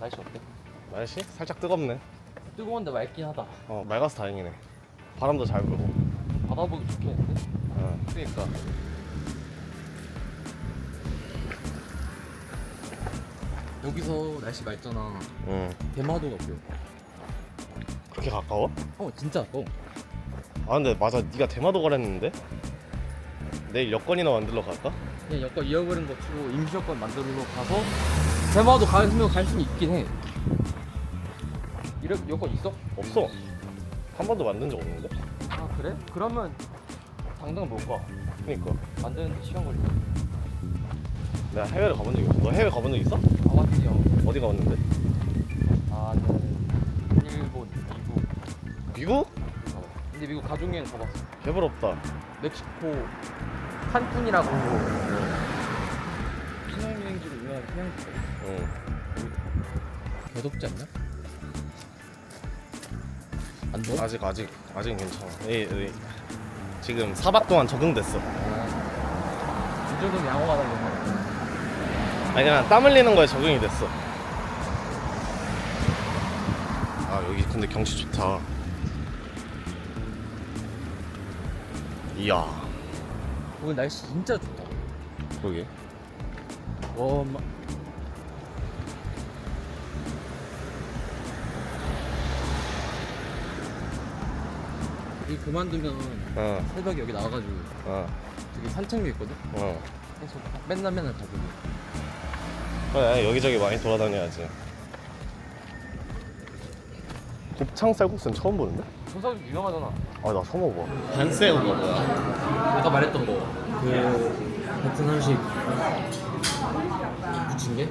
날씨 어때? 날씨? 살짝 뜨겁네 뜨거운데 맑긴 하다. 어 맑아서 다행이네 바람도 잘 불고 바다 보기 좋겠는데? 어 그니까 여기서 날씨 맑잖아. 응 대마도가 보여. 그렇게 가까워? 어 진짜 어. 아 근데 맞아 네가 대마도 가랬는데 내일 여권이나 만들러 갈까? 그냥 여권 잃어버린 거 치고 임시 여권 만들러 가서 대마도 가면 갈 수는 있긴 해. 이래 여권 있어? 없어 한 번도 만든 적 없는데? 아 그래? 그러면 당장 못 가. 그니까 만드는데 시간 걸려. 내가 해외를 가본 적이 없어 너 해외 가본 적 있어? 가봤지요. 어디 가봤는데? 나는 일본, 미국. 미국? 가봤어. 근데 미국 가족여행 가봤어. 개부럽다 멕시코 칸쿤이라고 신혼여행지로 유명한 휴양지가 있어. 응개 덥지 않냐? 안 더워? 아직 아직 아직 괜찮아. 이, 이, 지금 4박 동안 적응됐어. 이 정도면 양호하다고 아니 그냥 땀 흘리는 거에 적응이 됐어. 아 여기 근데 경치 좋다. 이야. 오늘 날씨 진짜 좋다. 그러게. 와 마... 이 그만두면 어, 새벽에 여기 나와가지고 어, 되게 산책로 있거든? 어. 계속 맨날 맨날 가고 그래 여기저기 많이 돌아다녀야지 곱창 쌀국수는 처음 보는데? 조사도 유명하잖아 아 나 처음 먹어 반새우가 뭐야? 아까 말했던 거그 베트남식 부침개?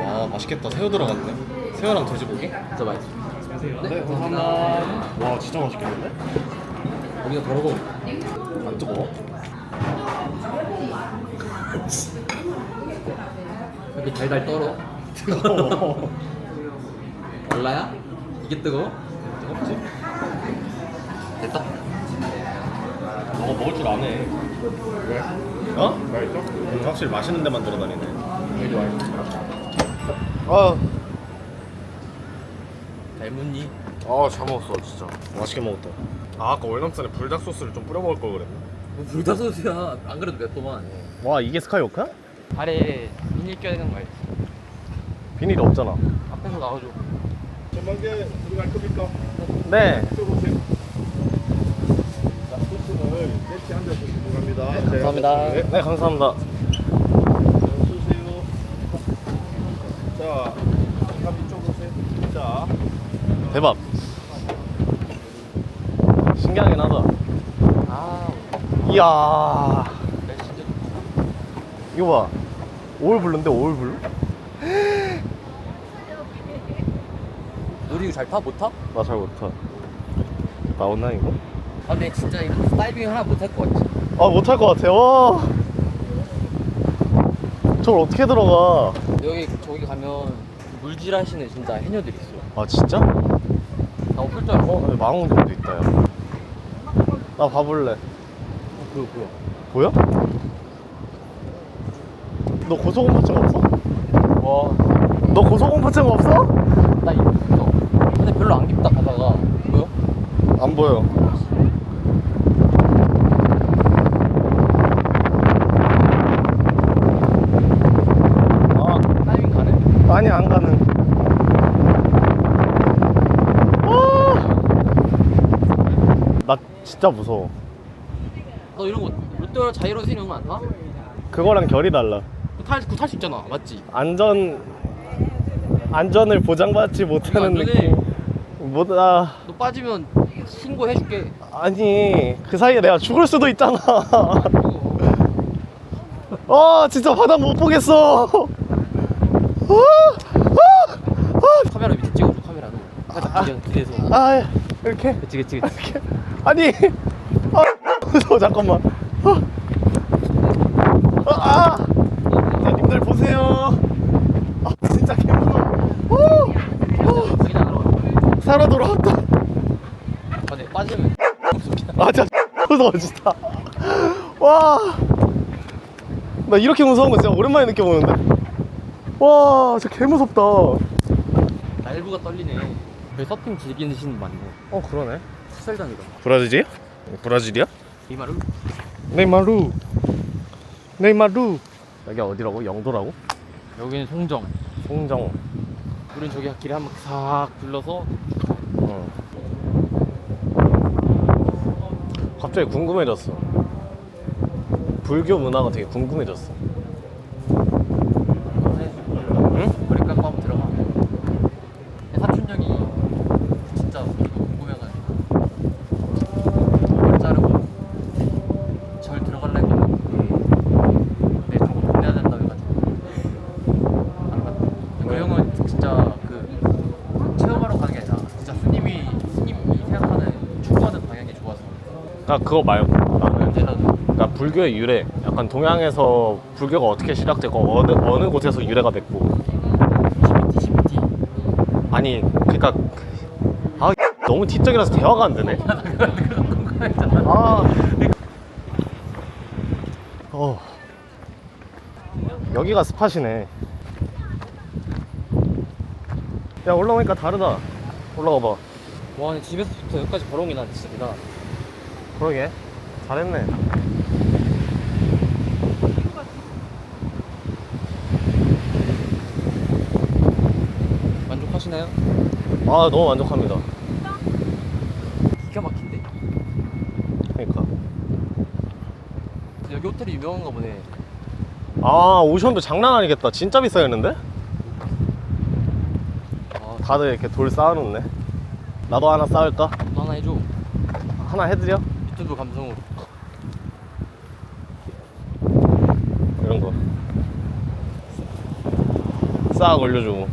와 맛있겠다 새우 들어갔네 새우랑 돼지고기? 진짜 맛있어 네 감사합니다 와 진짜 맛있겠는데? 여기가 더러워 안 뜨거워? 이렇게 달달 떨어 뜨거워 달라야? 이게 뜨거워? 뜨겁지? 됐다 너가 먹을 줄 아네 왜? 어? 맛있어? 응, 확실히 맛있는 데만 돌아다니네 되게 맛있어. 아, 닮은니 아잘 먹었어 진짜 맛있게 먹었다 아 아까 월남산에 불닭 소스를 좀 뿌려 먹을 걸 그랬나? 뭐 불닭소스야 안 그래도 맵더만 와 이게 스카이워크야? 발에 비닐 껴야 되는 거 알지? 비닐이 없잖아 앞에서 나와줘 전망대 들어갈 겁니까? 네. 자, 소스를 세트 한. 네, 감사합니다. 네, 네 감사합니다 쏘세요. 자, 잠깐 이쪽으로 오세요. 자, 대박 신기하긴 하다 아 이야 이거 봐 오울블루인데 오울블루? 놀이기구 잘 타? 못 타? 나잘 못 타 나오나 이거? 아 근데 진짜 이거 다이빙 하나 못 할 것 같지? 아 못 할 것 같아 와 저걸 어떻게 들어가 여기 저기 가면 물질 하시는 진짜 해녀들 있어 아 진짜? 나 없을 줄 알고 어 망원경도 있다 야 나 봐볼래 어, 그거? 보여? 너 고소공포증 없어? 와, 너 고소공포증 없어? 나 이거. 근데 별로 안 깊다 가다가 뭐야? 안 보여 아 다이빙 가네? 아니 안 가는. 아! 나 진짜 무서워. 너 이런 거 롯데월드 자이로스 이런 거안 타? 그거랑 결이 달라. 탈, 수 있잖아, 맞지? 안전 안전을 보장받지 못하는 안전해. 느낌. 뭐다 너 빠지면 신고해줄게. 아니 그 사이에 내가 죽을 수도 있잖아. 아 진짜 바다 못 보겠어. 카메라 밑에 찍어줘, 카메라로. 살짝 기대, 기대서. 아 이렇게 그치, 그치, 그치. 아니 아 무서워 잠깐만. 아, 아. 자, 님들 보세요. 아, 진짜 개무서워. 오! 그냥 알아. 살아 돌아왔다. 근데 빠지면 없습니다. 아, 진짜 무서워, 진짜. 와. 나 이렇게 무서운 거 진짜 오랜만에 느껴보는데? 와, 진짜 개 무섭다. 날부가 떨리네. 여기 서핑 즐기는 신 많네. 어 그러네 풋살장이다. 브라질이야? 브라질이야? 이마루? 네이마루 네이마루 여기 어디라고? 영도라고? 여기는 송정. 송정 우린 저기 길에 한번 싹 둘러서 어. 갑자기 궁금해졌어 불교 문화가 되게 궁금해졌어 응? 머리깎고 한번 들어가. 사촌 형이 진짜 궁금해가지고 머리 자르고 절 들어갈라 했거든. 내 정보 보내야 된다 해가지고 안 갔다. 그 왜? 형은 진짜 그 체험하러 가는 게 아니라 진짜 스님이 스님이 생각하는 추구하는 방향이 좋아서 나 그거 말고 나는 그러니까 불교의 유래 약간 동양에서 불교가 어떻게 시작됐고 어느 어느 곳에서 유래가 됐고. 아니 그러니까 아 너무 티적이라서 대화가 안 되네. 아. 어. 여기가 스팟이네. 야 올라오니까 다르다. 올라가 봐. 와 집에서부터 여기까지 게난 진짜 대단. 그러게 잘했네 만족하시나요? 아 너무 만족합니다 기가 막힌데. 그러니까 여기 호텔이 유명한가 보네. 아 오션도 장난 아니겠다 진짜 비싸겠는데? 아, 다들 이렇게 돌 쌓아놓네 나도 하나 쌓을까? 너 하나 해줘. 하나 해드려? 유튜브 감성으로. 이런 거. 싹 올려주고.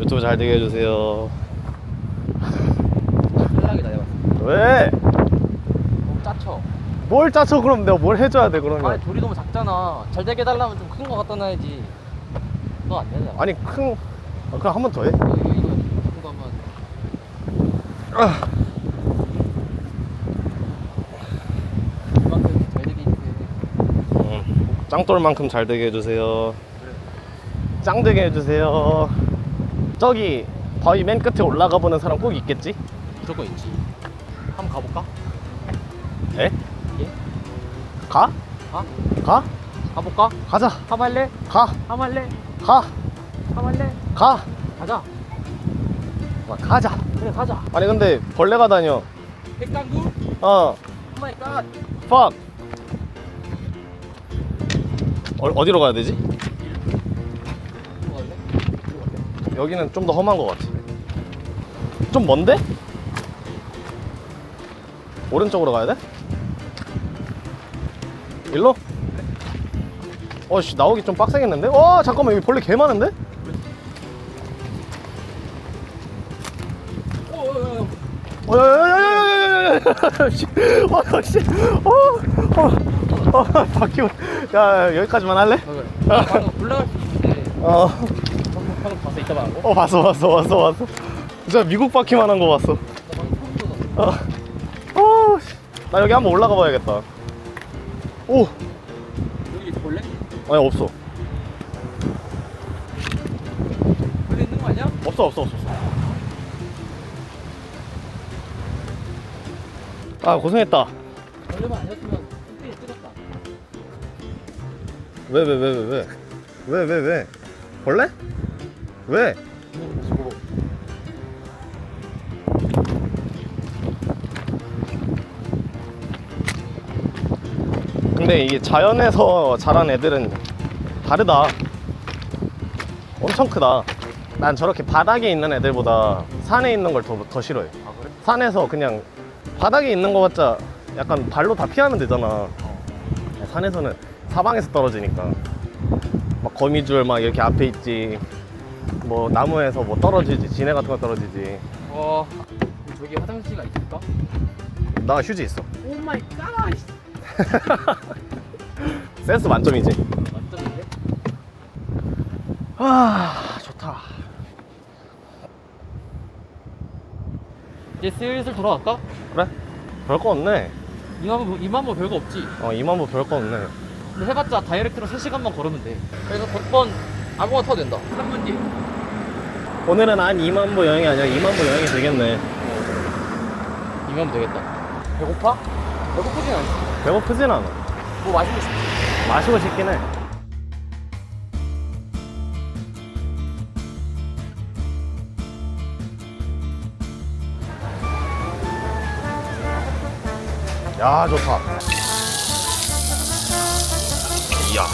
유튜브 잘 되게 해주세요. 탈락이다 내가. 왜? 너무 짜쳐. 뭘 짜쳐 그럼 내가 뭘 해줘야 돼 그러면? 아니 돌이 너무 작잖아. 잘 되게 해달라면 좀 큰 거 갖다 놔야지. 너 안 되잖아. 아니 큰. 아, 그럼 한 번 더 해. 이거 이거 큰거 한번. 그만큼 잘 되게 해주세요. 음, 짱돌만큼 잘 되게 해주세요. 짱 되게 해주세요. 저기 바위 맨 끝에 올라가 보는 사람 꼭 있겠지? 무조건 있지. 한번 가볼까? 에? 예? 가? 가? 가? 가볼까? 가자. 할래? 가. 할래? 가. 할래? 가. 가자. 와, 가자. 그래 가자. 아니 근데 벌레가 다녀. 백당구? 어. 오 마이 갓. fuck. 어, 어디로 가야 되지? 여기는 좀 더 험한 것 같아. 좀 먼데? 오른쪽으로 가야 돼? 일로? 어씨 나오기 좀 빡세겠는데? 와 잠깐만 여기 벌레 개 많은데? 오, 오, 오, 오. 어, 야야야야야야야야야! 씨, 어, 씨, 어, 어, 어, 바퀴, 야, 야, 여기까지만 할래? 아, 그래. 아, 방금 올라갈 수 있는데 어, 방금 방금 이따 거? 어, 봤어, 봤어, 봤어, 봤어. 진짜 미국 바퀴만 한 거 봤어. 나 방금 처음 쏟았어. 어, 어, 씨. 나 여기 한번 올라가 봐야겠다. 오, 여기 볼래? 아니 없어, 볼래 있는 거 아니야? 없어, 없어, 없어. 없어. 아 고생했다. 볼래만 아니었으면 왜, 왜, 왜, 왜, 왜, 왜, 왜, 왜? 벌레? 왜? 근데 이게 자연에서 자란 애들은 다르다. 엄청 크다. 난 저렇게 바닥에 있는 애들보다 산에 있는 걸 더 더 싫어해. 아 그래? 산에서 그냥 바닥에 있는 거 같자 약간 발로 다 피하면 되잖아. 어. 산에서는 사방에서 떨어지니까 막 거미줄 막 이렇게 앞에 있지. 뭐 나무에서 뭐 떨어지지, 지네 같은 거 떨어지지. 와 저기 화장실가 있을까? 나 휴지 있어. 오 마이 갓. 센스 만점이지. 만점인데? 아 좋다. 이제 슬슬 돌아갈까? 그래? 별거 없네. 이만 뭐 이만 뭐 별거 없지. 어 이만 뭐 별거 없네. 근데 해봤자 다이렉트로 3시간만 걸으면 돼. 그래서 100번 아무거나 타도 된다. 3분 뒤. 오늘은 한 2만 보 여행이 아니라 2만 보 여행이 되겠네. 이면 되겠다. 배고파? 배고프진 않지. 배고프진 않아. 뭐 마시고 싶어? 마시고 싶긴 해. 야, 좋다. 이야.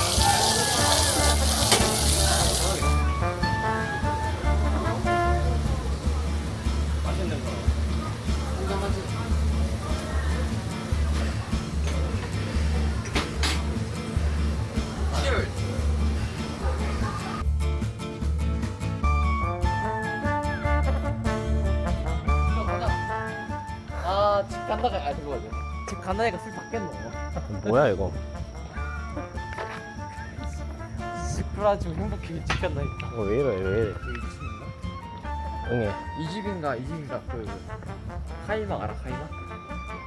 맛있는 거. 아, 집 간다가 아 그거 집 간다니까 술 받겠노. 뭐야, 이거? 집 풀어가지고 행복하게 집 간다니까. 이거 왜 이래, 왜 이래. 그 집인가? 응애. 이 집인가 이 집인가 그 카이막 알아 카이막?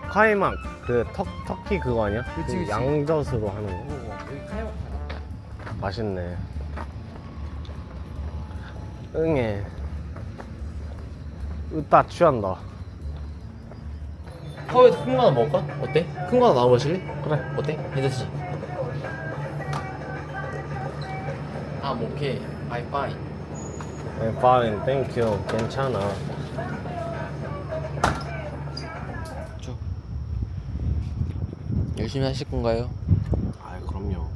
카이막, 그 턱, 터키 그거 아니야? 그치, 그 그치. 양젓으로 하는 거. 오 여기 카이막 하나. 맛있네. 응애. 으따 취한다. 하우에서 큰 거 하나 먹을까? 어때? 큰 거 하나 나와 보실래? 그래. 어때? 괜찮지? 아, 뭐 오케이. 바이바이. 네, fine, thank you. 괜찮아. 쭉. 열심히 하실 건가요? 아, 그럼요.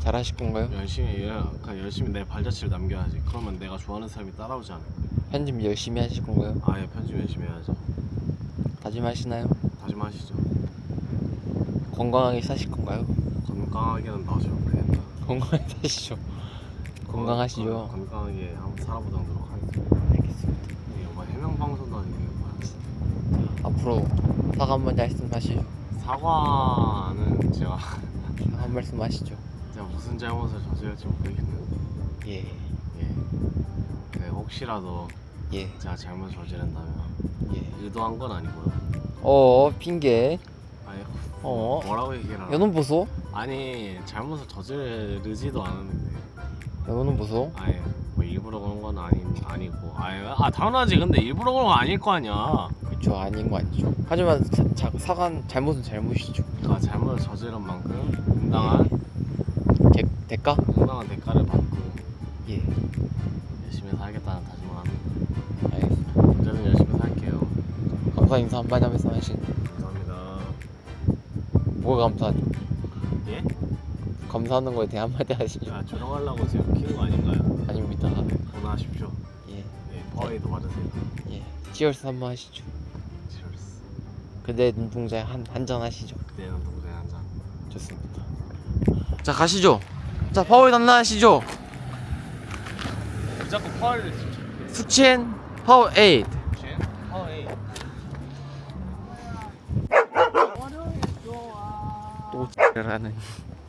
잘 하실 건가요? 열심히 일, 그냥 열심히 내 발자취를 남겨야지. 그러면 내가 좋아하는 사람이 따라오지 않을까. 편집 열심히 하실 건가요? 아예 편집 열심히 해야죠. 다짐하시나요? 다짐하시죠. 건강하게 사실 건가요? 건강하게는 나오지 않겠다. 건강하게 사시죠. 건강하시죠. 건강하게 한번 살아보도록 하겠습니다. 알겠습니다. 이게 뭐 해명 방송도 아니고 뭐야. 앞으로 사과 한 마디 말씀 하시죠. 사과는 제가 사과 한 말씀 하시죠. 제가 무슨 잘못을 저질렀지 모르겠는데 예, 예. 네, 혹시라도 예, 제가 잘못 저지른다면 예. 의도한 건 아니고요. 어, 핑계. 아니 어. 뭐라고 얘기를 하나? 연원 보소? 아니 잘못을 저지르지도 않았 는데 연원은 보소? 아예 뭐 일부러 그런 건 아니 아니고 아예 아 당연하지 근데 일부러 그런 건 아닐 거 아니야. 그쵸, 아닌 거 아니죠. 하지만 사, 자, 사과는 잘못은 잘못이죠. 그러니까 잘못을 저지른 만큼 응당한 대, 대가? 응당한 대가를 받고 예, 열심히 살겠다는 다짐을 합니다. 알겠습니다. 언제든 열심히 살게요. 감사 인사 한마디 하면서 하신 감사합니다. 뭐가 감사하죠? 예? 감사하는 거에 대해 한마디 하시죠. 야 조롱하려고 지금 키운 거 아닌가요? 아닙니다. 전화하십시오. 예, 예, 파워에이도 받으세요. 예. 치얼스 한번 하시죠. 치얼스. 그대 눈동자에 한, 한잔 하시죠. 그때는 동생 한 잔. 좋습니다. 자, 가시죠. 자, 파워에이드 한잔 하시죠. 왜 자꾸 파워를 수첸 파워에이드. 쥐? 파워에이. 또 X라는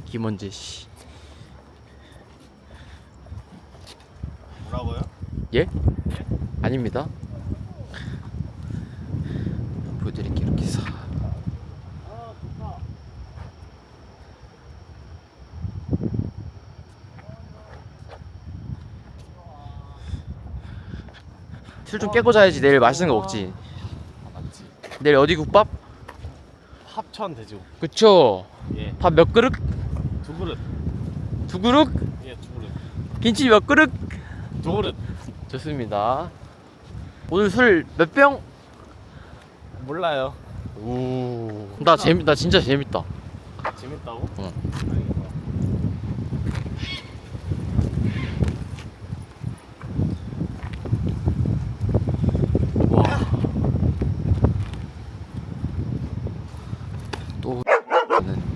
김원재 씨. 뭐라고요? 예? 아닙니다. 보여드릴게요 이렇게 사. 술좀 깨고 자야지 내일 맛있는 거 먹지. 아, 맞지. 내일 어디 국밥? 합천 돼지고. 그쵸. 예. 밥 몇 그릇? 두 그릇. 두 그릇? 예, 두 그릇. 김치 몇 그릇? 두 그릇. 좋습니다. 오늘 술 몇 병? 몰라요. 우. 나 재밌, 나 진짜 재밌다. 재밌다고? 응. 다행이다. 와. 또는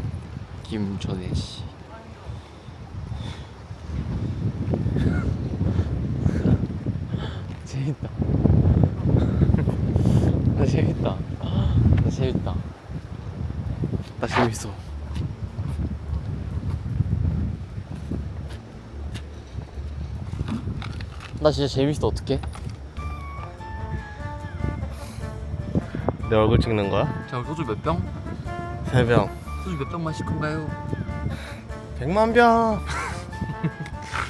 김전혜 씨. 재밌다. 나 재밌다. 나 재밌다. 나 재밌어. 나 진짜 재밌어 어떡해? 내 얼굴 찍는 거야? 자 소주 몇 병? 세 병. 소주 몇 병 마실 건가요? 백만 병.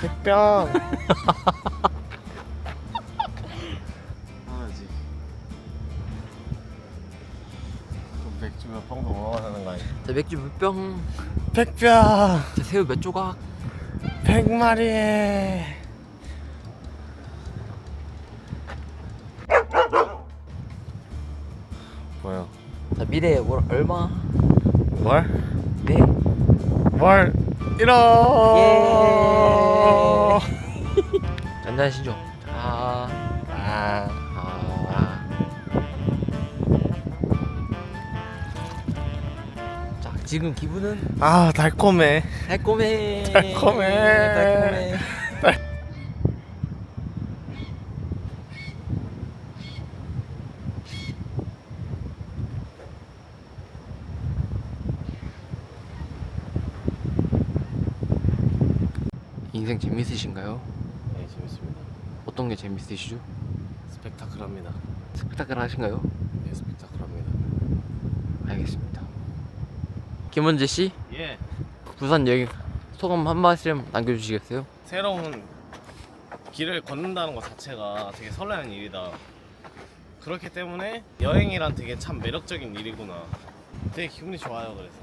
백병. 하나지. 좀 맥주 몇 병도 먹어야 하는 거 아니야? 자 맥주 몇 병? 백병. 자 새우 몇 조각? 백 마리. 뭐야? 자 미래에 얼마? 뭘? 네. 뭘? 이러 예. 한잔하시죠. 자, 아, 아. 자 지금 기분은 아 달콤해 달콤해. 달콤해. 달콤해. 인생 재밌으신가요? 네 재밌습니다 어떤 게 재밌으시죠? 스펙타클합니다 스펙타클 하신가요? 네 스펙타클합니다 알겠습니다. 김원재 씨, 예 부산 여행 소감 한 말씀 남겨주시겠어요? 새로운 길을 걷는다는 것 자체가 되게 설레는 일이다. 그렇기 때문에 여행이란 되게 참 매력적인 일이구나. 되게 기분이 좋아요. 그래서